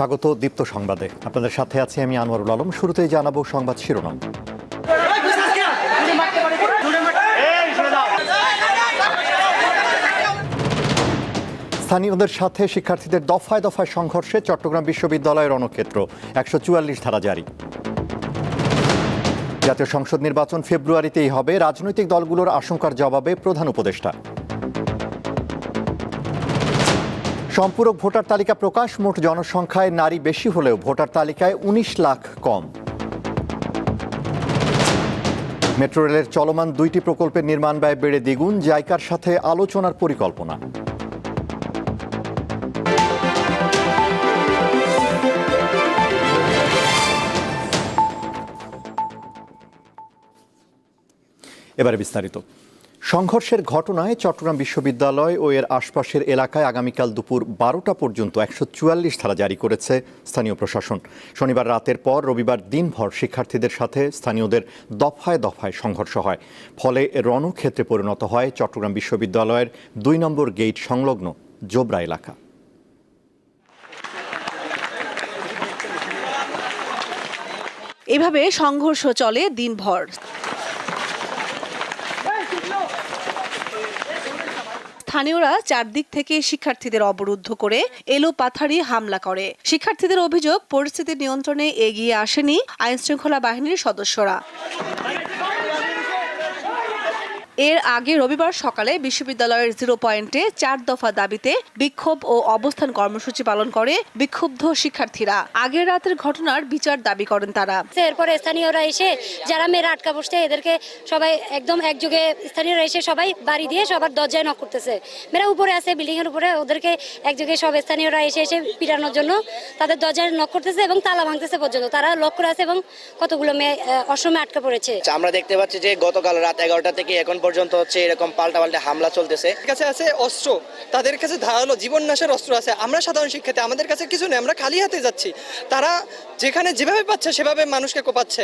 স্বাগত দীপ্ত সংবাদে। আপনাদের সাথে আছি আমি আনোয়ারুল আলম। শুরুতেই জানাব সংবাদ শিরোনাম। স্থানীয়দের সাথে শিক্ষার্থীদের দফায় দফায় সংঘর্ষে চট্টগ্রাম বিশ্ববিদ্যালয়ের রণক্ষেত্র একশো চুয়াল্লিশ ধারা জারি। জাতীয় সংসদ নির্বাচন ফেব্রুয়ারিতেই হবে। রাজনৈতিক দলগুলোর আশঙ্কার জবাবে প্রধান উপদেষ্টা। সম্পূরক ভোটার তালিকা প্রকাশ, মোট জনসংখ্যায় নারী বেশি হলেও ভোটার তালিকায় ১৯ লাখ কম। মেট্রো রেলের চলমান দুইটি প্রকল্পের নির্মাণ ব্যয় বেড়ে দ্বিগুণ, জাইকার সাথে আলোচনার পরিকল্পনা। এবারে বিস্তারিত। সংঘর্ষের ঘটনায় চট্টগ্রাম বিশ্ববিদ্যালয় ও এর আশপাশের এলাকায় আগামীকাল দুপুর বারোটা পর্যন্ত একশো চুয়াল্লিশ ধারা জারি করেছে স্থানীয় প্রশাসন। শনিবার রাতের পর রবিবার দিনভর শিক্ষার্থীদের সাথে স্থানীয়দের দফায় দফায় সংঘর্ষ হয়। ফলে রণক্ষেত্রে পরিণত হয় চট্টগ্রাম বিশ্ববিদ্যালয়ের দুই নম্বর গেট সংলগ্ন জোবরা এলাকা। এভাবে সংঘর্ষ চলে দিনভর। স্থানীয়রা চারদিক থেকে শিক্ষার্থীদের অবরুদ্ধ করে এলো পাথারি হামলা করে। শিক্ষার্থীদের অভিযোগ, পরিস্থিতি নিয়ন্ত্রণে এগিয়ে আসেনি আইনশৃঙ্খলা বাহিনীর সদস্যরা। এর আগে রবিবার সকালে বিশ্ববিদ্যালয়ের জিরো পয়েন্টে চার দফা দাবিতে বিক্ষোভ ও অবস্থান কর্মসূচি পালন করে বিক্ষুব্ধ শিক্ষার্থীরা। আগের রাতের ঘটনার বিচার দাবি করেন তারা। এরপরে স্থানীয়রা এসে যারা মেয়েরা আটকা বসছে এদেরকে সবাই একদম একযোগে স্থানীয়রা এসে সবাই বাড়ি দিয়ে সবার দরজায় নক করতেছে। মেয়েরা উপরে আছে বিল্ডিং এর উপরে ওদেরকে একযোগে সব স্থানীয়রা এসে এসে পিটানোর জন্য তাদের দরজায় নক করতেছে এবং তালা ভাঙতেছে পর্যন্ত। তারা লক করে আছে এবং কতগুলো মেয়ে আহ, অসময়ে আটকা পড়েছে। আচ্ছা, আমরা দেখতে পাচ্ছি যে গতকাল রাত এগারোটা থেকে এখন পর্যন্ত হচ্ছে এরকম পাল্টা পাল্টা হামলা চলতেছে। কাছে আছে অস্ত্র। তাদের কাছে ধারালো জীবন নাশের অস্ত্র আছে। আমরা সাধারণ শিক্ষার্থী আমাদের কাছে কিছু নেই। আমরা খালি হাতে যাচ্ছি। তারা যেখানে যেভাবে পাচ্ছে সেভাবে মানুষকে কোপাচ্ছে।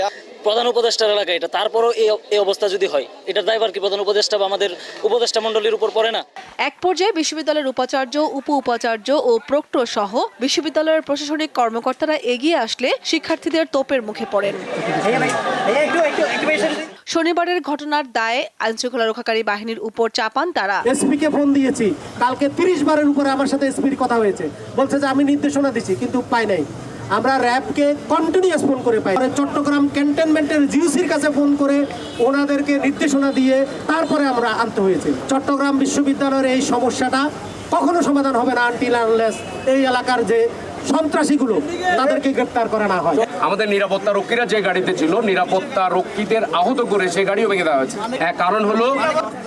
প্রধান উপদেষ্টার এলাকা এটা। তারপরও এই এই অবস্থা যদি হয় এটার দায়ভার কি প্রধান উপদেষ্টা বা আমাদের উপদেষ্টা মণ্ডলীর উপর পড়ে না? এক পর্যায়ে বিশ্ববিদ্যালয়ের উপাচার্য উপ উপাচার্য ও প্রক্টর সহ বিশ্ববিদ্যালয়ের প্রশাসনিক কর্মকর্তারা এগিয়ে আসলে শিক্ষার্থীদের তোপের মুখে পড়েন। শনিবারের ঘটনার দায়ে আইনশৃঙ্খলা রক্ষাকারী বাহিনীর উপর চাপান তারা। এসপি কে ফোন দিয়েছি। কালকে তিরিশ বারের উপরে আমার সাথে এসপির কথা হয়েছে। বলছে যে আমি নির্দেশনা দিছি, কিন্তু পাই নাই। আমরা র্যাবকে কন্টিনিউয়াস ফোন করে পাই। চট্টগ্রাম ক্যান্টনমেন্টের জিউসির কাছে ফোন করে ওনাদেরকে নির্দেশনা দিয়ে তারপরে আমরা আনতে হয়েছে। চট্টগ্রাম বিশ্ববিদ্যালয়ের এই সমস্যাটা কখনো সমাধান হবে না আনটিল আনলেস এই এলাকার যে সন্ত্রাসীগুলো তাদেরকে গ্রেপ্তার করা না হয়। আমাদের নিরাপত্তা রক্ষীরা যে গাড়িতে ছিল নিরাপত্তা রক্ষীদের আহত করে সেই গাড়িও ভেঙে দেওয়া হয়েছে। এক কারণ হলো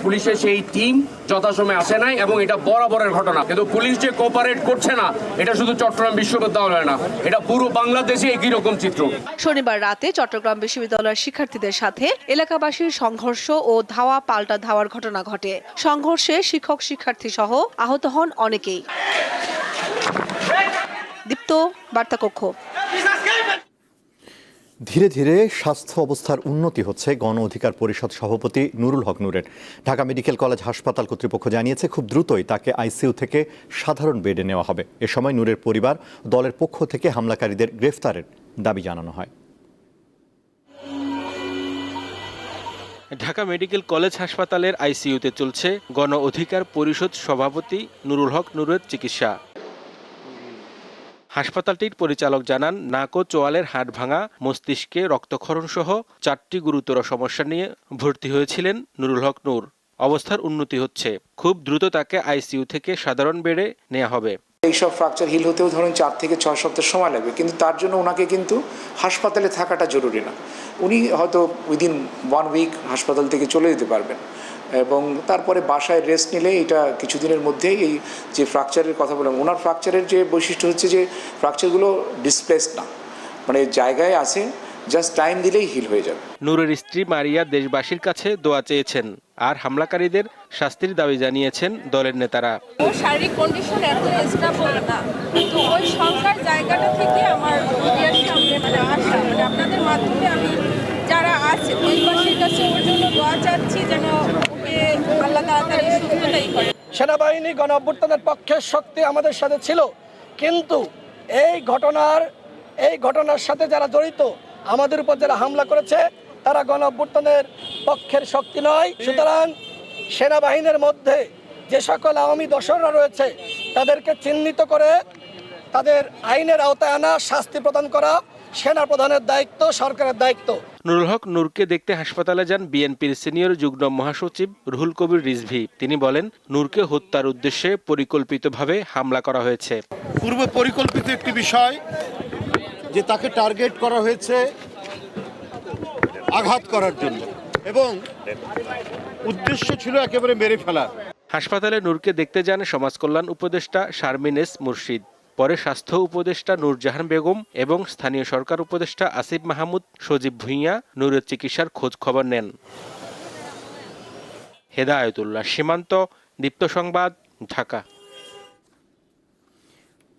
পুলিশের সেই টিম যথাসময়ে আসে নাই এবং এটা বরাবরের ঘটনা। কিন্তু পুলিশ যে কোঅপারেট করছে না এটা শুধু চট্টগ্রাম বিশ্ববিদ্যালয় না এটা পুরো বাংলাদেশে একই রকম চিত্র। শনিবার রাতে চট্টগ্রাম বিশ্ববিদ্যালয়ের শিক্ষার্থীদের সাথে এলাকাবাসীর সংঘর্ষ ও ধাওয়া পাল্টা ধাওয়ার ঘটনা ঘটে। সংঘর্ষে শিক্ষক শিক্ষার্থী সহ আহত হন অনেকেই। দীপ্ত বার্তাকক্ষ। ধীরে ধীরে স্বাস্থ্য অবস্থার উন্নতি হচ্ছে গণ অধিকার পরিষদ সভাপতি নুরুল হক নুরের। ঢাকা মেডিকেল কলেজ হাসপাতাল কর্তৃপক্ষ জানিয়েছে খুব দ্রুতই তাকে আইসিইউ থেকে সাধারণ বেডে নেওয়া হবে। এ সময় নূরের পরিবার দলের পক্ষ থেকে হামলাকারীদের গ্রেফতারের দাবি জানানো হয়। ঢাকা মেডিকেল কলেজ হাসপাতালের আইসিইউতে চলছে গণ অধিকার পরিষদ সভাপতি নুরুল হক নুরের চিকিৎসা। হাসপাতালটির পরিচালক জানান, নাক ও চোয়ালের হাড় ভাঙা, মস্তিষ্কে রক্তক্ষরণ সহ চারটি গুরুতর সমস্যা নিয়ে ভর্তি হয়েছিলেন নুরুল হক নূর। অবস্থার উন্নতি হচ্ছে। খুব দ্রুত তাকে আইসিইউ থেকে সাধারণ বেডে নেওয়া হবে। এইসব ফ্র্যাকচার হিল হতেও ধরুন চার থেকে ছয় সপ্তাহ সময় লাগবে, কিন্তু তার জন্য ওনাকে কিন্তু হাসপাতালে থাকাটা জরুরি না। উনি হয়তো উইদিন ওয়ান উইক হাসপাতাল থেকে চলে যেতে পারবেন। এবং তারপরে বাসায় রেস্ট নিলে এটা কিছুদিনের মধ্যেই এই যে ফ্র্যাকচারের কথা বললাম ওনার ফ্র্যাকচারের যে বৈশিষ্ট্য হচ্ছে যে ফ্র্যাকচারগুলো ডিসপ্লেস না। মানে জায়গায় আছে জাস্ট টাইম দিলেই হিল হয়ে যাবে। নূরের স্ত্রী মারিয়া দেশবাসীর কাছে দোয়া চেয়েছেন আর হামলাকারীদের শাস্তির দাবি জানিয়েছেন দলের নেতারা। ওর শারীরিক কন্ডিশন এত স্টেবল না। তো ওই সংখ্যার জায়গাটা থেকে আমার মিডিয়ার সামনে মানে আসা। মানে আপনাদের মাধ্যমে আমি যারা আছে দেশবাসীর কাছে ওর জন্য দোয়া চাচ্ছি যেন সেনাবাহিনী গণ অভ্যুত্থানের পক্ষের শক্তি আমাদের সাথে ছিল, কিন্তু এই ঘটনার এই ঘটনার সাথে যারা জড়িত, আমাদের উপর যারা হামলা করেছে, তারা গণ অভ্যুত্থানের পক্ষের শক্তি নয়। সুতরাং সেনাবাহিনীর মধ্যে যে সকল আওয়ামী দর্শকরা রয়েছে, তাদেরকে চিহ্নিত করে তাদের আইনের আওতায় আনা, শাস্তি প্রদান করা সেনা প্রধানের দায়িত্ব, সরকারের দায়িত্ব। নুরুল হক নূরকে দেখতে হাসপাতালে যান বিএনপির সিনিয়র যুগ্ম মহাসচিব রুহুল কবির রিজভি। তিনি বলেন নূরকে হত্যার উদ্দেশ্যে পরিকল্পিতভাবে হামলা করা হয়েছে। পূর্ব পরিকল্পিত একটি বিষয় যে তাকে টার্গেট করা হয়েছে আঘাত করার জন্য এবং উদ্দেশ্য ছিল একেবারে মেরে ফেলার। হাসপাতালে নূরকে দেখতে যান সমাজ কল্যাণ উপদেষ্টা শারমিনেস মুর্শিদ। পরে স্বাস্থ্য উপদেষ্টা নূরজাহান বেগম এবং স্থানীয় সরকার উপদেষ্টা আসিফ মাহমুদ, সজীব ভুঁইয়া নূরের চিকিৎসার খোঁজ খবর নেন। হেদায়তুল্লাহ, সীমান্ত, দীপ্ত সংবাদ, ঢাকা।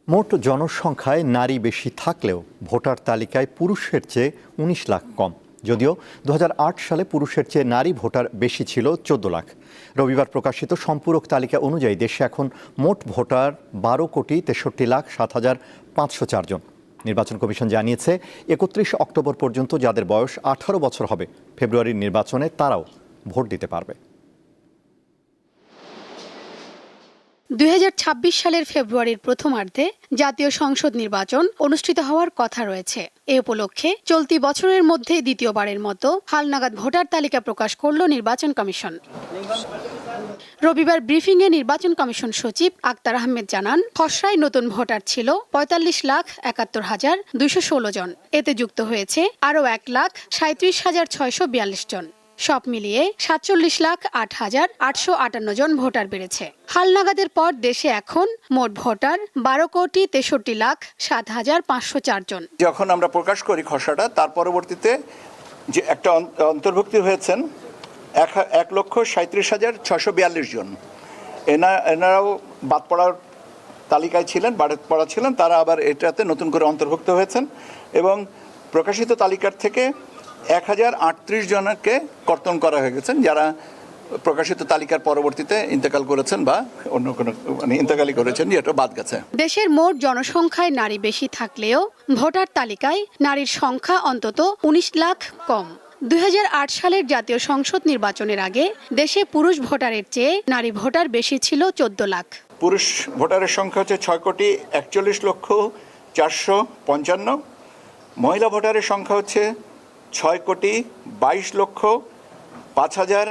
মোট জনসংখ্যায় নারী বেশি থাকলেও ভোটার তালিকায় পুরুষের চেয়ে উনিশ লাখ কম। যদিও দু হাজার আট সালে পুরুষের চেয়ে নারী ভোটার বেশি ছিল চোদ্দ লাখ। রবিবার প্রকাশিত সম্পূরক তালিকা অনুযায়ী দেশে এখন মোট ভোটার বারো কোটি তেষট্টি লাখ সাত হাজার পাঁচশো চারজন নির্বাচন কমিশন জানিয়েছে, একত্রিশ অক্টোবর পর্যন্ত যাদের বয়স আঠারো বছর হবে, ফেব্রুয়ারির নির্বাচনে তারাও ভোট দিতে পারবে। দুই হাজার ছাব্বিশ সালের ফেব্রুয়ারির প্রথমার্ধে জাতীয় সংসদ নির্বাচন অনুষ্ঠিত হওয়ার কথা রয়েছে। এ উপলক্ষে চলতি বছরের মধ্যে দ্বিতীয়বারের মতো হালনাগাদ ভোটার তালিকা প্রকাশ করল নির্বাচন কমিশন। রবিবার ব্রিফিংয়ে নির্বাচন কমিশন সচিব আক্তার আহমেদ জানান, খসড়ায় নতুন ভোটার ছিল পঁয়তাল্লিশ লাখ একাত্তর হাজার দুইশো ষোলো জন। এতে যুক্ত হয়েছে আরও এক লাখ সাঁত্রিশ হাজার ছয়শো বিয়াল্লিশ জন। সব মিলিয়ে সাতচল্লিশ লাখ আট হাজার আটশো আটান্ন জন ভোটার বেড়েছে। হালনাগাদের পর দেশে এখন মোট ভোটার বারো কোটি তেষট্টি লাখ সাত হাজার পাঁচশো চার জন। যখন আমরা প্রকাশ করি খসড়াটা তার পরবর্তীতে যে একটা অন- অন্তর্ভুক্তি হয়েছেন, এক এক লক্ষ সাঁত্রিশ হাজার ছশো বিয়াল্লিশ জন। এনা, এনারাও বাদ পড়ার তালিকায় ছিলেন বাদ পড়া ছিলেন, তারা আবার এটাতে নতুন করে অন্তর্ভুক্ত হয়েছেন এবং প্রকাশিত তালিকার থেকে এক হাজার আটত্রিশ জনকে কর্তন করা হয়ে গেছেন যারা প্রকাশিত তালিকার পরবর্তীতে ইন্তেকাল করেছেন বা অন্য কোনো মানে ইন্তেকালই করেছেন যেটা বাদ গেছে। দেশের মোট জনসংখ্যায় নারী বেশি থাকলেও ভোটার তালিকায় নারীর সংখ্যা অন্তত উনিশ লাখ কম। দু হাজার আট সালের জাতীয় সংসদ নির্বাচনের আগে দেশে পুরুষ ভোটারের চেয়ে নারী ভোটার বেশি ছিল চোদ্দ লাখ। পুরুষ ভোটারের সংখ্যা হচ্ছে ছয় কোটি একচল্লিশ লক্ষ চারশো পঞ্চান্ন। মহিলা ভোটারের সংখ্যা হচ্ছে ছয় কোটি বাইশ লক্ষ পাঁচ হাজার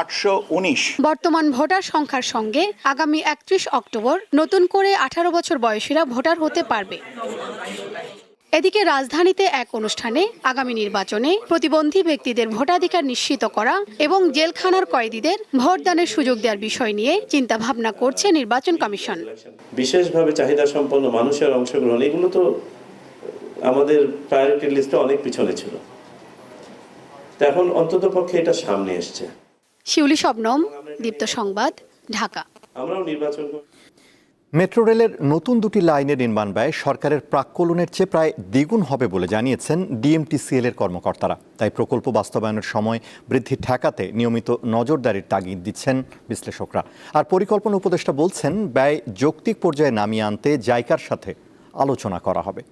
আটশো উনিশ। বর্তমান ভোটার সংখ্যার সঙ্গে আগামী একত্রিশ অক্টোবর নতুন করে আঠারো বছর বয়সীরা ভোটার হতে পারবে। এদিকে রাজধানীতে এক অনুষ্ঠানে আগামী নির্বাচনে প্রতিবন্ধী ব্যক্তিদের ভোটাধিকার নিশ্চিত করা এবং জেলখানার কয়েদিদের ভোটদানের সুযোগ দেওয়ার বিষয় নিয়ে চিন্তাভাবনা করছে নির্বাচন কমিশন। বিশেষভাবে চাহিদা সম্পন্ন মানুষের অংশগ্রহণ এগুলো তো আমাদের প্রায়োরিটি লিস্টে অনেক পিছনে ছিল। তো এখন অন্তত পক্ষে এটা সামনে এসছে। শিউলি শবনম দীপ্ত সংবাদ ঢাকা। আমরাও নির্বাচন মেট্রো রেলের নতুন দুটি লাইনের নির্মাণ ব্যয় সরকারের প্রাক্কলনের চেয়ে প্রায় দ্বিগুণ হবে বলে জানিয়েছেন ডিএমটিসিএল এর কর্মকর্তারা। তাই প্রকল্প বাস্তবায়নের সময় বৃদ্ধি ঠেকাতে নিয়মিত নজরদারির তাগিদ দিচ্ছেন বিশ্লেষকরা। আর পরিকল্পনা উপদেষ্টা বলছেন ব্যয় যৌক্তিক পর্যায়ে নামিয়ে আনতে জায়কার সাথে আলোচনা করা হবে।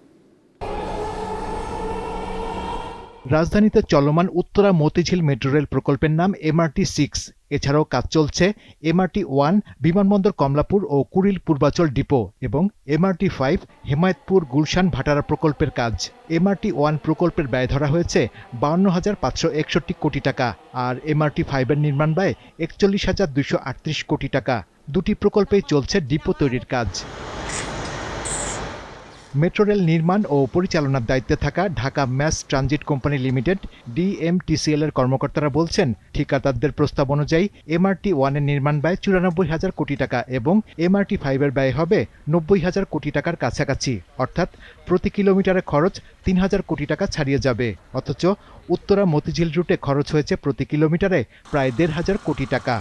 রাজধানীতে চলমান উত্তরা মতিঝিল মেট্রো রেল প্রকল্পের নাম এমআরটি সিক্স। এছাড়াও কাজ চলছে এমআরটি ওয়ান, বিমানবন্দর কমলাপুর ও কুড়িল পূর্বাচল ডিপো এবং এমআরটি ফাইভ, হেমায়তপুর গুলশান ভাটারা প্রকল্পের কাজ। এমআরটি ওয়ান প্রকল্পের ব্যয় ধরা হয়েছে বাউন্ন হাজার পাঁচশো একষট্টি কোটি টাকা আর এমআরটি ফাইভের নির্মাণ ব্যয় একচল্লিশ হাজার দুইশো আটত্রিশ কোটি টাকা। দুটি প্রকল্পেই চলছে ডিপো তৈরির কাজ। মেট্রো রেল নির্মাণ ও পরিচালনার দায়িত্বে থাকা Dhaka mass transit company limited, DMTCL এর কর্মকর্তারা বলছেন, ঠিকাদারদের প্রস্তাব অনুযায়ী এমআরটি ওয়ানের নির্মাণ ব্যয় চুরানব্বই হাজার কোটি টাকা এবং এমআরটি ফাইভের ব্যয় হবে নব্বই হাজার কোটি টাকার কাছাকাছি। অর্থাৎ প্রতি কিলোমিটারে খরচ তিন হাজার কোটি টাকা ছাড়িয়ে যাবে। অথচ উত্তরা মতিঝিল রুটে খরচ হয়েছে প্রতি কিলোমিটারে প্রায় দেড় হাজার কোটি টাকা।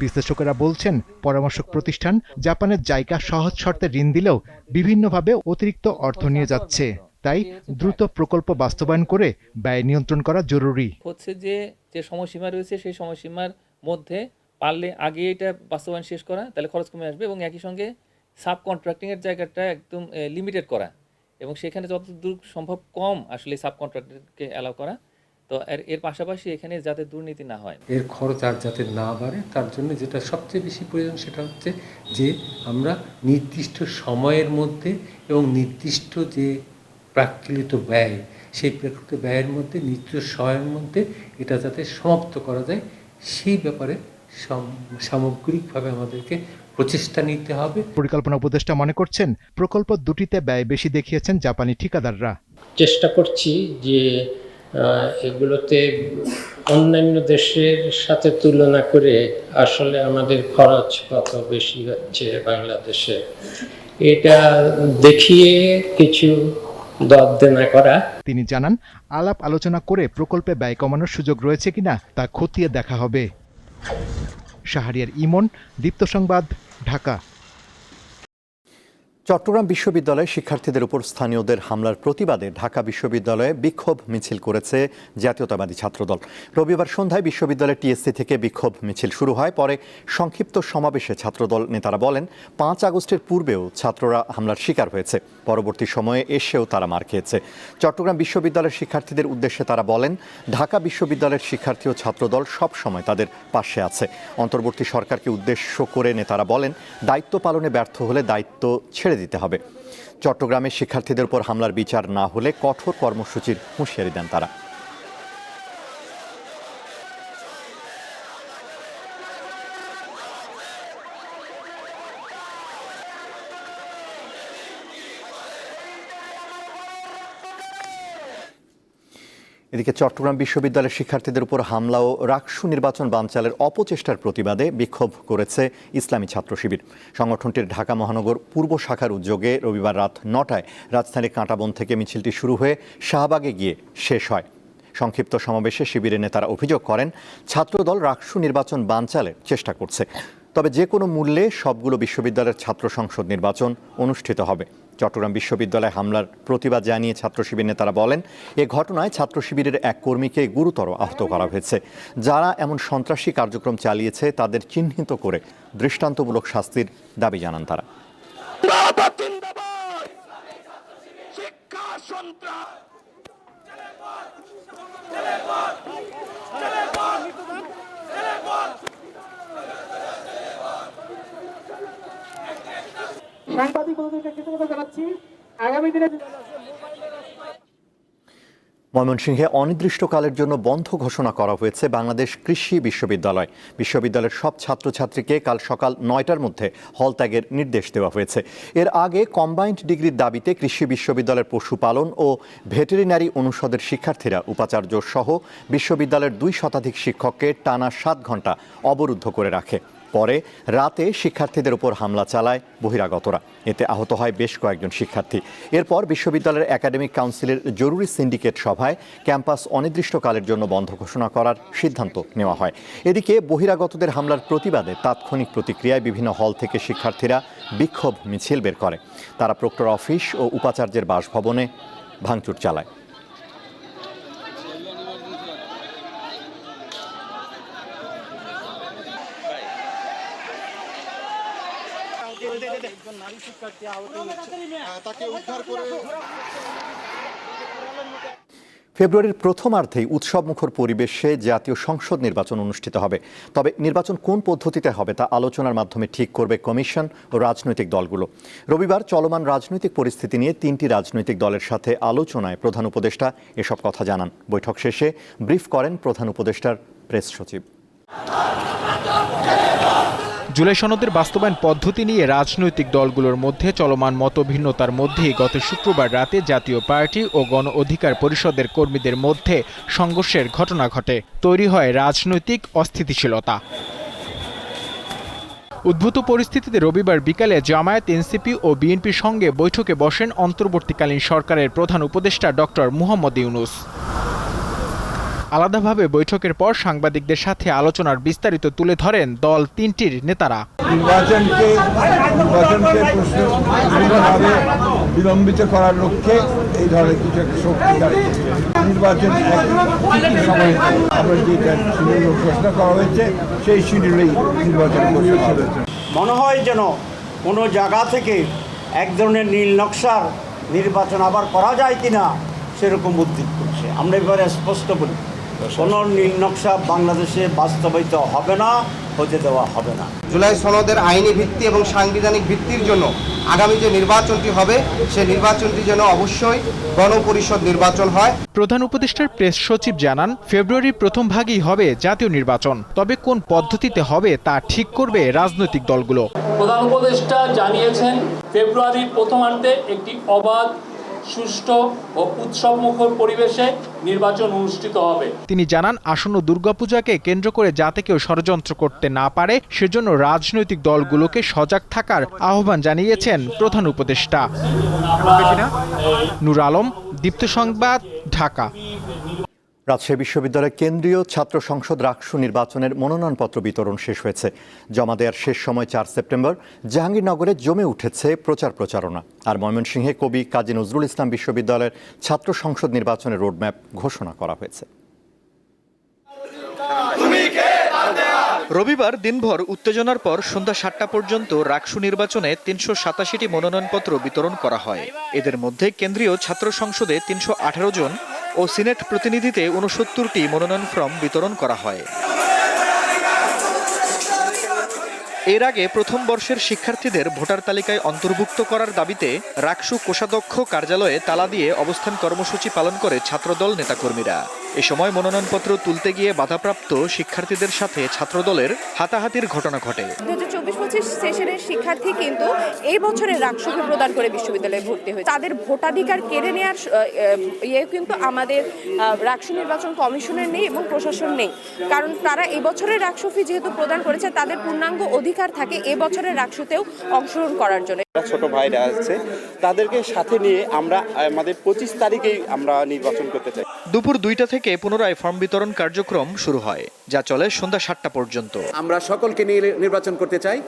বিশ্লেষকেরা বলছেন, পরামর্শক প্রতিষ্ঠান জাপানের জায়গা সহজ শর্তে ঋণ দিলেও বিভিন্নভাবে অতিরিক্ত অর্থ নিয়ে যাচ্ছে। তাই দ্রুত প্রকল্প বাস্তবায়ন করে ব্যয় নিয়ন্ত্রণ করা জরুরি। হচ্ছে যে যে সময়সীমা রয়েছে, সেই সময়সীমার মধ্যে পারলে আগে এটা বাস্তবায়ন শেষ করা, তাহলে খরচ কমে আসবে এবং একই সঙ্গে সাব কন্ট্রাক্টিংয়ের জায়গাটা একদম লিমিটেড করা। এবং সেখানে যতদূর সম্ভব কম আসলে সাব কন্ট্রাক্টরকে অ্যালাউ করা। তো এর এর পাশাপাশি এখানে যাতে দুর্নীতি না হয়। এর খরচ আর যাতে না বাড়ে তার জন্য যেটা সবচেয়ে বেশি প্রয়োজন সেটা হচ্ছে যে আমরা নির্দিষ্ট সময়ের মধ্যে এবং নির্দিষ্ট যে প্রাকৃত ব্যয় সেই প্রাকৃত ব্যয়ের মধ্যে নির্দিষ্ট সময়ের মধ্যে এটা যাতে সমাপ্ত করা যায় সেই ব্যাপারে সাম- সামগ্রিকভাবে আমাদেরকে প্রচেষ্টা নিতে হবে। পরিকল্পনা উপদেষ্টা মনে করছেন প্রকল্প দুটিতে ব্যয় বেশি দেখিয়েছেন জাপানি ঠিকাদাররা। চেষ্টা করছি যে এগুলোতে অন্যান্য দেশের সাথে তুলনা করে আসলে আমাদের খরচ কত বেশি হচ্ছে বাংলাদেশে। এটা দেখিয়ে কিছু করা। তিনি জানান, আলাপ আলোচনা করে প্রকল্পে ব্যয় কমানোর সুযোগ রয়েছে কিনা তা খতিয়ে দেখা হবে। শাহরিয়ার ইমন, দীপ্ত সংবাদ, ঢাকা। চট্টগ্রাম বিশ্ববিদ্যালয়ে শিক্ষার্থীদের উপর স্থানীয়দের হামলার প্রতিবাদে ঢাকা বিশ্ববিদ্যালয়ে বিক্ষোভ মিছিল করেছে জাতীয়তাবাদী ছাত্রদল। রবিবার সন্ধ্যায় বিশ্ববিদ্যালয়ের টিএসসি থেকে বিক্ষোভ মিছিল শুরু হয়। পরে সংক্ষিপ্ত সমাবেশে ছাত্রদল নেতারা বলেন, পাঁচ আগস্টের পূর্বেও ছাত্ররা হামলার শিকার হয়েছে। পরবর্তী সময়ে এসেও তারা মার খেয়েছে। চট্টগ্রাম বিশ্ববিদ্যালয়ের শিক্ষার্থীদের উদ্দেশ্যে তারা বলেন, ঢাকা বিশ্ববিদ্যালয়ের শিক্ষার্থী ও ছাত্রদল সব সময় তাদের পাশে আছে। অন্তর্বর্তী সরকারকে উদ্দেশ্য করে নেতারা বলেন, দায়িত্ব পালনে ব্যর্থ হলে দায়িত্ব ছেড়ে দিতে হবে। চট্টগ্রামের শিক্ষার্থীদের উপর হামলার বিচার না হলে কঠোর কর্মসূচির হুঁশিয়ারি দেন তারা। এদিকে চট্টগ্রাম বিশ্ববিদ্যালয়ের শিক্ষার্থীদের উপর হামলা ও রাকসু নির্বাচন বানচালের অপচেষ্টার প্রতিবাদে বিক্ষোভ করেছে ইসলামী ছাত্র শিবির। সংগঠনটির ঢাকা মহানগর পূর্ব শাখার উদ্যোগে রবিবার রাত নটায় রাজধানীর কাঁটাবন থেকে মিছিলটি শুরু হয়ে শাহবাগে গিয়ে শেষ হয়। সংক্ষিপ্ত সমাবেশে শিবিরের নেতারা অভিযোগ করেন, ছাত্রদল রাকসু নির্বাচন বানচালের চেষ্টা করছে। তবে যে কোনো মূল্যে সবগুলো বিশ্ববিদ্যালয়ের ছাত্র সংসদ নির্বাচন অনুষ্ঠিত হবে। চট্টগ্রাম বিশ্ববিদ্যালয়ে হামলার প্রতিবাদ জানিয়ে ছাত্র শিবির নেতারা বলেন, এ ঘটনায় ছাত্র শিবিরের এক কর্মীকে গুরুতর আহত করা হয়েছে। যারা এমন সন্ত্রাসী কার্যক্রম চালিয়েছে, তাদের চিহ্নিত করে দৃষ্টান্তমূলক শাস্তির দাবি জানান তারা। ময়মনসিংহে অনির্দিষ্টকালের জন্য বন্ধ ঘোষণা করা হয়েছে বাংলাদেশ কৃষি বিশ্ববিদ্যালয়। বিশ্ববিদ্যালয়ের সব ছাত্রছাত্রীকে কাল সকাল নয়টার মধ্যে হল ত্যাগের নির্দেশ দেওয়া হয়েছে। এর আগে কম্বাইন্ড ডিগ্রির দাবিতে কৃষি বিশ্ববিদ্যালয়ের পশুপালন ও ভেটেরিনারি অনুষদের শিক্ষার্থীরা, উপাচার্য সহ বিশ্ববিদ্যালয়ের দুই শতাধিক শিক্ষককে টানা সাত ঘণ্টা অবরুদ্ধ করে রাখে। পরে রাতে শিক্ষার্থীদের উপর হামলা চালায় বহিরাগতরা। এতে আহত হয় বেশ কয়েকজন শিক্ষার্থী। এরপর বিশ্ববিদ্যালয়ের একাডেমিক কাউন্সিলের জরুরি সিন্ডিকেট সভায় ক্যাম্পাস অনির্দিষ্টকালের জন্য বন্ধ ঘোষণা করার সিদ্ধান্ত নেওয়া হয়। এদিকে বহিরাগতদের হামলার প্রতিবাদে তাৎক্ষণিক প্রতিক্রিয়ায় বিভিন্ন হল থেকে শিক্ষার্থীরা বিক্ষোভ মিছিল বের করে। তারা প্রক্টর অফিস ও উপাচার্যের বাসভবনে ভাঙচুর চালায়। ফেব্রুয়ারির প্রথমার্ধেই উৎসবমুখর পরিবেশে জাতীয় সংসদ নির্বাচন অনুষ্ঠিত হবে। তবে নির্বাচন কোন পদ্ধতিতে হবে তা আলোচনার মাধ্যমে ঠিক করবে কমিশন ও রাজনৈতিক দলগুলো। রবিবার চলমান রাজনৈতিক পরিস্থিতি নিয়ে তিনটি রাজনৈতিক দলের সাথে আলোচনায় প্রধান উপদেষ্টা এসব কথা জানান। বৈঠক শেষে ব্রিফ করেন প্রধান উপদেষ্টার প্রেস সচিব। জুলাই সনদের বাস্তবায়ন পদ্ধতি নিয়ে রাজনৈতিক দলগুলোর মধ্যে চলমান মতভিন্নতার মধ্যেই গত শুক্রবার রাতে জাতীয় পার্টি ও গণ অধিকার পরিষদের কর্মীদের মধ্যে সংঘর্ষের ঘটনা ঘটে। তৈরি হয় রাজনৈতিক অস্থিতিশীলতা। উদ্ভূত পরিস্থিতিতে রবিবার বিকালে জামায়াত, এনসিপি ও বিএনপির সঙ্গে বৈঠকে বসেন অন্তর্বর্তীকালীন সরকারের প্রধান উপদেষ্টা ডক্টর মুহম্মদ ইউনুস। আলাদাভাবে বৈঠকের পর সাংবাদিকদের সাথে আলোচনার বিস্তারিত তুলে ধরেন দল তিনটির নেতারা। নির্বাচনকে নির্বাচনকে প্রশ্নভাবে বিলম্বিত করার লক্ষ্যে এই ধরনের কিছু একটা শক্তি নির্বাচন সময় আমরা যেটা শিডিউল ঘোষণা করা হয়েছে সেই শিডিউলেই নির্বাচন মনে হয় যেন কোনো জায়গা থেকে এক ধরনের নীল নকশার নির্বাচন আবার করা যায় কি না সেরকম উদ্যোগ করছে। আমরা এবারে স্পষ্ট করি। কোনো নীল নকশা বাংলাদেশে বাস্তবায়িত হবে না হতে দেওয়া হবে না। জুলাই সনদের আইনি ভিত্তি এবং সাংবিধানিক ভিত্তির জন্য আগামী যে নির্বাচনটি হবে সেই নির্বাচনটি যেন অবশ্যই গণপরিষদ নির্বাচন হয়। প্রধান উপদেষ্টার প্রেস সচিব জানান ফেব্রুয়ারির প্রথম ভাগেই হবে জাতীয় নির্বাচন। তবে কোন পদ্ধতিতে হবে তা ঠিক করবে রাজনৈতিক দলগুলো। প্রধান উপদেষ্টা জানিয়েছেন ফেব্রুয়ারির প্রথমার্ধে একটি অবাধ সুষ্ঠু ও উৎসবমুখর পরিবেশে নির্বাচন অনুষ্ঠিত হবে। তিনি জানান আসন্ন দুর্গাপূজাকে কেন্দ্র করে যাতে কেউ ষড়যন্ত্র করতে না পারে সেজন্য রাজনৈতিক দলগুলোকে সজাগ থাকার আহ্বান জানিয়েছেন প্রধান উপদেষ্টা। নুর আলম দীপ্ত সংবাদ ঢাকা। রাজশাহী বিশ্ববিদ্যালয়ের কেন্দ্রীয় ছাত্র সংসদ রাকসু নির্বাচনের মনোনয়নপত্র বিতরণ শেষ হয়েছে। জমা দেওয়ার শেষ সময় চার সেপ্টেম্বর জাহাঙ্গীরনগরে জমে উঠেছে প্রচার প্রচারণা। আর ময়মনসিংহে কবি কাজী নজরুল ইসলাম বিশ্ববিদ্যালয়ের ছাত্র সংসদ নির্বাচনের রোডম্যাপ ঘোষণা করা হয়েছে। রবিবার দিনভর উত্তেজনার পর সন্ধ্যা সাতটা পর্যন্ত রাকসু নির্বাচনে তিনশো সাতাশিটি মনোনয়নপত্র বিতরণ করা হয়। এদের মধ্যে কেন্দ্রীয় ছাত্র সংসদে তিনশো আঠারো জন ও সিনেট প্রতিনিধিতে উনসত্তরটি মনোনয়ন ফর্ম বিতরণ করা হয়। এর আগে প্রথম বর্ষের শিক্ষার্থীদের ভোটার তালিকায় অন্তর্ভুক্ত করার দাবিতে রাকসু কোষাধ্যক্ষ কার্যালয়ে তালা দিয়ে অবস্থান কর্মসূচি পালন করে ছাত্রদল নেতাকর্মীরা। এ সময় মনোনয়নপত্র তুলতে গিয়ে বাধাপ্রাপ্ত শিক্ষার্থীদের সাথে ছাত্রদলের হাতাহাতির ঘটনা ঘটে। দু হাজার চব্বিশ পঁচিশ সেশনের শিক্ষার্থী কিন্তু এই বছরের রাকসুকে প্রদান করে বিশ্ববিদ্যালয়ে ভর্তি হয়েছে। তাদের ভোটাধিকার কেড়ে নেওয়ার ইয়ে কিন্তু আমাদের রাকসু নির্বাচন কমিশনের নেই এবং প্রশাসন নেই। কারণ তারা এই বছরের রাকসু ফি যেহেতু প্রদান করেছে তাদের পূর্ণাঙ্গ অধিকার থাকে এ বছরের রাকসুতেও অংশগ্রহণ করার জন্য। ছোট ভাইরা আছে তাদেরকে সাথে নিয়ে আমরা আমাদের পঁচিশ তারিখেই আমরা নির্বাচন করতে চাই। দুপুর দুইটা থেকে পুনরায় ফর্ম বিতরণ কার্যক্রম শুরু হয় যা চলে সন্ধ্যা সাতটা পর্যন্ত। আমরা সকলকে নিয়ে নির্বাচন করতে চাই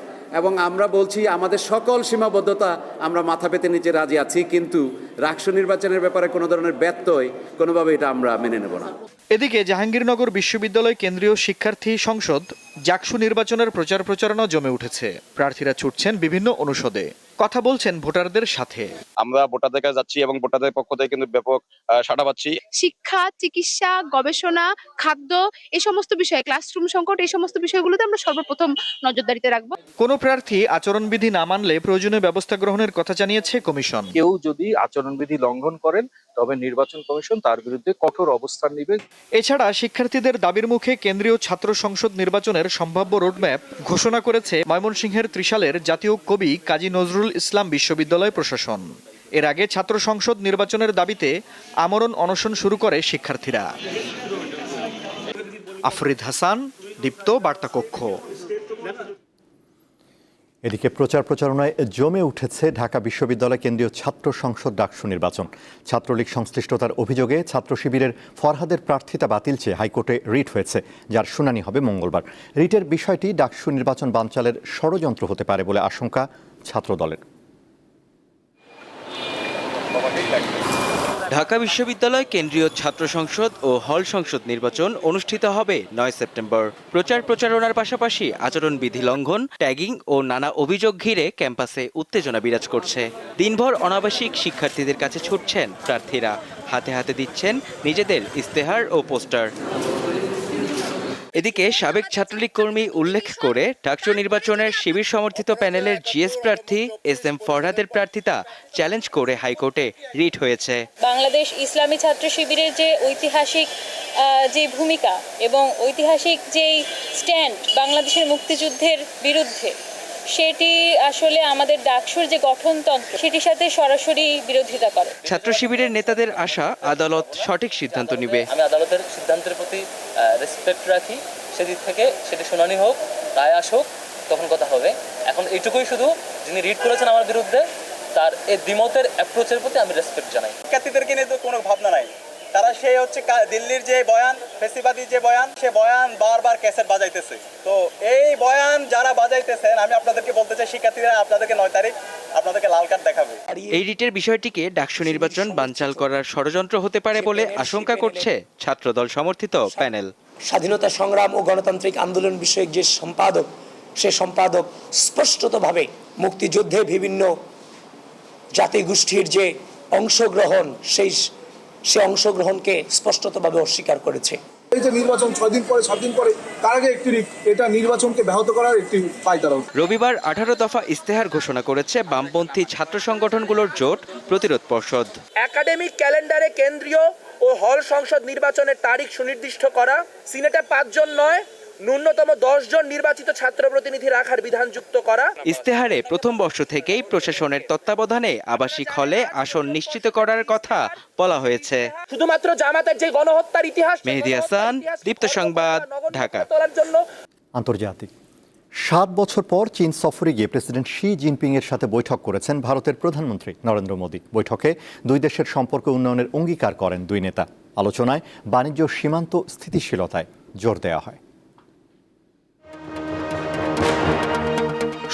এবং আমরা বলছি আমাদের সকল সীমাবদ্ধতা আমরা মাথা পেতে নিচে রাজি আছি কিন্তু রাষ্ট্র নির্বাচনের ব্যাপারে কোনো ধরনের ব্যত্যয় কোনোভাবে এটা আমরা মেনে নেব না। এদিকে জাহাঙ্গীরনগর বিশ্ববিদ্যালয় কেন্দ্রীয় শিক্ষার্থী সংসদ জাকসু নির্বাচনের প্রচার প্রচারণা জমে উঠেছে। প্রার্থীরা ছুটছেন বিভিন্ন অনুষদে। কথা বলছেন ভোটারদের সাথে। আমরা ভোটারদের কাছে যাচ্ছি এবং ভোটারদের পক্ষ থেকে কিন্তু ব্যাপক আহ, সাড়া পাচ্ছি। শিক্ষা চিকিৎসা গবেষণা খাদ্য এই সমস্ত বিষয়ে ক্লাসরুম সংকট এই সমস্ত বিষয়গুলোতে আমরা সর্বপ্রথম নজরদারিতে রাখব। কোনো প্রার্থী আচরণবিধি না মানলে প্রয়োজনীয় ব্যবস্থা গ্রহণের কথা জানিয়েছে কমিশন। কেউ যদি আচরণবিধি লঙ্ঘন করেন তবে নির্বাচন কমিশন তার বিরুদ্ধে কঠোর অবস্থান নেবে। এছাড়া শিক্ষার্থীদের দাবির মুখে কেন্দ্রীয় ছাত্র সংসদ নির্বাচনের সম্ভাব্য রোডম্যাপ ঘোষণা করেছে ময়মনসিংহের ত্রিশালের জাতীয় কবি কাজী নজরুল ইসলাম বিশ্ববিদ্যালয় প্রশাসন। এর আগে ছাত্র সংসদ নির্বাচনের দাবিতে আমরণ অনশন শুরু করে শিক্ষার্থীরা। আফরিদ হাসান, দীপ্ত বার্তাকক্ষ। এদিকে প্রচার প্রচারণায় জমে উঠেছে ঢাকা বিশ্ববিদ্যালয় কেন্দ্রীয় ছাত্র সংসদ ডাকসু নির্বাচন। ছাত্রলীগ সংশ্লিষ্টতার অভিযোগে ছাত্র শিবিরের ফরহাদের প্রার্থিতা বাতিল চেয়ে হাইকোর্টে রিট হয়েছে, যার শুনানি হবে মঙ্গলবার। রিটের বিষয়টি ডাকসু নির্বাচন বানচালের ষড়যন্ত্র হতে পারে বলে আশঙ্কা ছাত্রদলের। ঢাকা বিশ্ববিদ্যালয় কেন্দ্রীয় ছাত্র সংসদ ও হল সংসদ নির্বাচন অনুষ্ঠিত হবে নয় সেপ্টেম্বর। প্রচার প্রচারণার পাশাপাশি আচরণবিধি লঙ্ঘন, ট্যাগিং ও নানা অভিযোগ ঘিরে ক্যাম্পাসে উত্তেজনা বিরাজ করছে। দিনভর অনাবাসিক শিক্ষার্থীদের কাছে ছুটছেন প্রার্থীরা। হাতে হাতে দিচ্ছেন নিজেদের ইস্তেহার ও পোস্টার। এদিকে সাবেক ছাত্রলীগ কর্মী উল্লেখ করে ডাকসু নির্বাচনের শিবির সমর্থিত প্যানেলের জিএস প্রার্থী এস এম ফরহাদের প্রার্থিতা চ্যালেঞ্জ করে হাইকোর্টে রিট হয়েছে। বাংলাদেশ ইসলামী ছাত্র শিবিরের যে ঐতিহাসিক যে ভূমিকা এবং ঐতিহাসিক যেই স্ট্যান্ড বাংলাদেশের মুক্তিযুদ্ধের বিরুদ্ধে সেটি আসলে আমাদের ডাকসুর যে গঠনতন্ত্র সেটির সাথে সরাসরি বিরোধিতা করে। ছাত্র শিবিরের নেতাদের আশা আদালত সঠিক সিদ্ধান্ত নেবে। আমি আদালতের সিদ্ধান্তের প্রতি রেসপেক্ট রাখি। সেদিক থেকে সেটি শুনানি হোক রায় আসুক তখন কথা হবে। এখন এইটুকুই শুধু যিনি রিড করেছেন আমার বিরুদ্ধে তার এই দ্বিমতের অ্যাপ্রোচের প্রতি আমি রেসপেক্ট জানাই। শিক্ষার্থীদেরকে নিয়ে তো কোনো ভাবনা নাই। তারা সেই হচ্ছে কা- দিল্লির যে বয়ান ফেসিবাদী যে বয়ান সে বয়ান বারবার ক্যাসেট বাজাইতেছে। তো এই বয়ান যারা বাজাইতেছেন আমি আপনাদেরকে বলতে চাই শিক্ষার্থীরা আপনাদেরকে নয় তারিখ আপনাদেরকে লাল কার্ড দেখাবে। এই রিটের বিষয়টিকে ডাকসু নির্বাচন বানচাল করার ষড়যন্ত্র হতে পারে বলে আশঙ্কা করছে ছাত্রদল সমর্থিত প্যানেল। স্বাধীনতা সংগ্রাম ও গণতান্ত্রিক আন্দোলন বিষয়ক যে সম্পাদক সে সম্পাদক স্পষ্টতভাবে মুক্তিযুদ্ধে বিভিন্ন জাতিগোষ্ঠীর যে অংশগ্রহণ সেই সে অংশগ্রহণকে স্পষ্টতভাবে অস্বীকার করেছে। এই যে নির্বাচন ছয় দিন পরে সাত দিন পরে তার আগে একটি এটা নির্বাচনকে ব্যাহত করার একটি পায়তারা রবিবার আঠারো দফা ইস্তেহার ঘোষণা করেছে বামপন্থী ছাত্র সংগঠনগুলোর জোট প্রতিরোধ পর্ষদ। একাডেমিক ক্যালেন্ডারে কেন্দ্রীয় ও হল সংসদ নির্বাচনের তারিখ সুনির্দিষ্ট করা সিনেটে পাঁচজন নয় ন্যূনতম দশ জন নির্বাচিত ছাত্র প্রতিনিধি রাখার বিধান যুক্ত করা। ইস্তেহারে প্রথম বর্ষ থেকেই প্রশাসনের তত্ত্বাবধানে আবাসিক হলে আসন নিশ্চিত করার কথা বলা হয়েছে। শুধুমাত্র জামাতের যে গণহত্যার ইতিহাস মেহেদি হাসান দীপ্ত সংবাদ ঢাকা। তোলার জন্য আন্তর্জাতিক। সাত বছর পর চীন সফরে গিয়ে প্রেসিডেন্ট শি জিনপিং এর সাথে বৈঠক করেছেন ভারতের প্রধানমন্ত্রী নরেন্দ্র মোদী। বৈঠকে দুই দেশের সম্পর্ক উন্নয়নের অঙ্গীকার করেন দুই নেতা। আলোচনায় বাণিজ্য সীমান্ত স্থিতিশীলতায় জোর দেওয়া হয়।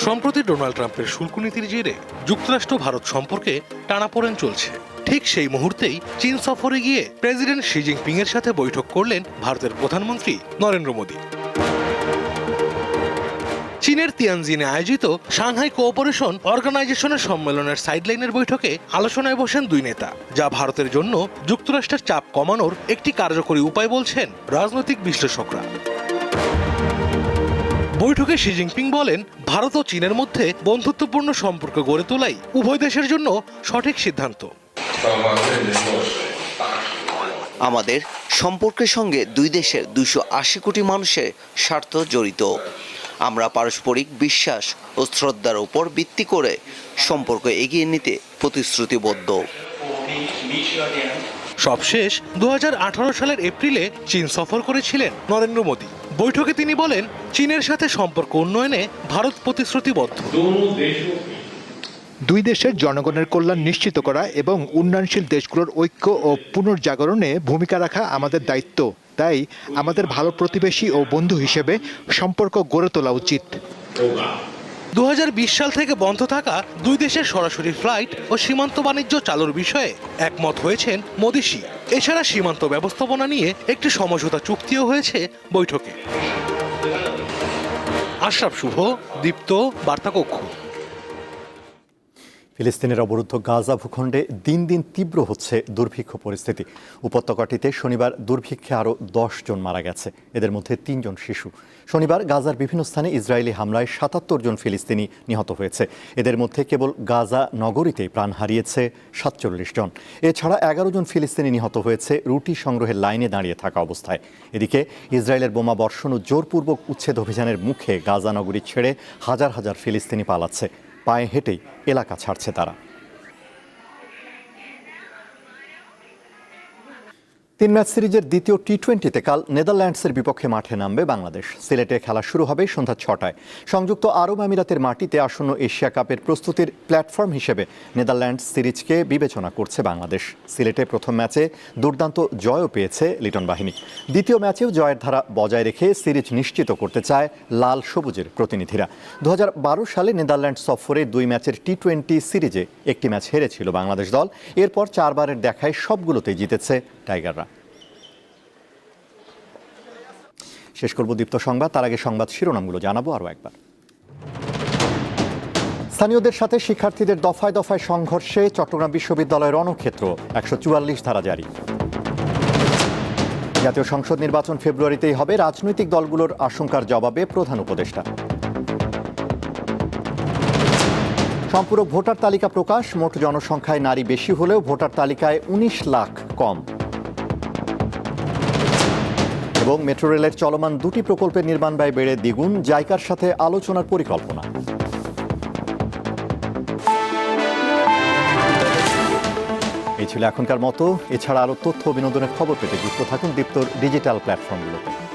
সম্প্রতি ডোনাল্ড ট্রাম্পের শুল্ক নীতির জেরে যুক্তরাষ্ট্র ভারত সম্পর্কে টানাপোড়েন চলছে। ঠিক সেই মুহূর্তেই চীন সফরে গিয়ে প্রেসিডেন্ট শি জিনপিং এর সাথে বৈঠক করলেন ভারতের প্রধানমন্ত্রী নরেন্দ্র মোদী। চীনের তিয়ানজিনে আয়োজিত সাংহাই কোঅপারেশন অর্গানাইজেশনের সম্মেলনের সাইডলাইনের বৈঠকে আলোচনায় বসেন দুই নেতা, যা ভারতের জন্য যুক্তরাষ্ট্রের চাপ কমানোর একটি কার্যকরী উপায় বলছেন রাজনৈতিক বিশ্লেষকরা। বৈঠকে শি জিনপিং বলেন ভারত ও চীনের মধ্যে বন্ধুত্বপূর্ণ সম্পর্ক গড়ে তোলাই উভয় দেশের জন্য সঠিক সিদ্ধান্ত। আমাদের সম্পর্কের সঙ্গে দুই দেশের দুশো আশি কোটি মানুষের স্বার্থ জড়িত। আমরা পারস্পরিক বিশ্বাস ও শ্রদ্ধার উপর ভিত্তি করে সম্পর্ক এগিয়ে নিতে প্রতিশ্রুতিবদ্ধ। সবশেষ দু হাজার আঠারো সালের এপ্রিলে চীন সফর করেছিলেন নরেন্দ্র মোদী। বৈঠকে তিনি বলেন চীনের সাথে সম্পর্ক উন্নয়নে ভারত প্রতিশ্রুতিবদ্ধ। দুই দেশের জনগণের কল্যাণ নিশ্চিত করা এবং উন্নয়নশীল দেশগুলোর ঐক্য ও পুনর্জাগরণে ভূমিকা রাখা আমাদের দায়িত্ব। তাই আমাদের ভালো প্রতিবেশী ও বন্ধু হিসেবে সম্পর্ক গড়ে তোলা উচিত। দু হাজার বিশ সাল থেকে বন্ধ থাকা দুই দেশের সরাসরি ফ্লাইট ও সীমান্ত বাণিজ্য চালুর বিষয়ে একমত হয়েছেন মোদীশি এছাড়া সীমান্ত ব্যবস্থাপনা নিয়ে একটি সমঝোতা চুক্তিও হয়েছে বৈঠকে। আশরাফ শুভ, দীপ্ত, বার্তাকক্ষ। ফিলিস্তিনের অবরুদ্ধ গাজা ভূখণ্ডে দিন দিন তীব্র হচ্ছে দুর্ভিক্ষ পরিস্থিতি। উপত্যকাটিতে শনিবার দুর্ভিক্ষে আরও জন মারা গেছে। এদের মধ্যে তিনজন শিশু। শনিবার গাজার বিভিন্ন স্থানে ইসরায়েলি হামলায় সাতাত্তর জন ফিলিস্তিনি নিহত হয়েছে। এদের মধ্যে কেবল গাজা নগরীতেই প্রাণ হারিয়েছে সাতচল্লিশ জন। এছাড়া এগারো জন ফিলিস্তিনি নিহত হয়েছে রুটি সংগ্রহের লাইনে দাঁড়িয়ে থাকা অবস্থায়। এদিকে ইসরায়েলের বোমা বর্ষণ ও জোরপূর্বক উচ্ছেদ অভিযানের মুখে গাজা নগরী ছেড়ে হাজার হাজার ফিলিস্তিনি পালাচ্ছে। পায়ে হেঁটেই এলাকা ছাড়ছে তারা। তিন ম্যাচ সিরিজের দ্বিতীয় টি টোয়েন্টিতে কাল নেদারল্যান্ডসের বিপক্ষে মাঠে নামবে বাংলাদেশ। সিলেটে খেলা শুরু হবে সন্ধ্যা ছটায়। সংযুক্ত আরব আমিরাতের মাটিতে আসন্ন এশিয়া কাপের প্রস্তুতির প্ল্যাটফর্ম হিসেবে নেদারল্যান্ডস সিরিজকে বিবেচনা করছে বাংলাদেশ। সিলেটে প্রথম ম্যাচে দুর্দান্ত জয়ও পেয়েছে লিটন বাহিনী। দ্বিতীয় ম্যাচেও জয়ের ধারা বজায় রেখে সিরিজ নিশ্চিত করতে চায় লাল সবুজের প্রতিনিধিরা। দু হাজার বারো সালে নেদারল্যান্ড সফরে দুই ম্যাচের টি টোয়েন্টি সিরিজে একটি ম্যাচ হেরেছিল বাংলাদেশ দল। এরপর চারবারের দেখায় সবগুলোতেই জিতেছে টাইগাররা। শেষ করব দীপ্ত সংবাদ। তার আগে সংবাদ শিরোনামগুলো জানাব আরও একবার। স্থানীয়দের সাথে শিক্ষার্থীদের দফায় দফায় সংঘর্ষে চট্টগ্রাম বিশ্ববিদ্যালয়ের রণক্ষেত্র একশো চুয়াল্লিশ ধারা জারি। জাতীয় সংসদ নির্বাচন ফেব্রুয়ারিতেই হবে রাজনৈতিক দলগুলোর আশঙ্কার জবাবে প্রধান উপদেষ্টা। সম্পূরক ভোটার তালিকা প্রকাশ, মোট জনসংখ্যায় নারী বেশি হলেও ভোটার তালিকায় উনিশ লাখ কম। এবং মেট্রো রেলের চলমান দুটি প্রকল্পের নির্মাণ ব্যয় বেড়ে দ্বিগুণ জায়কার সাথে আলোচনার পরিকল্পনা। এই ছিল এখনকার মতো। এছাড়া আরও তথ্য বিনোদনের খবর পেতে যুক্ত থাকুন দীপ্তর ডিজিটাল প্ল্যাটফর্মগুলোতে।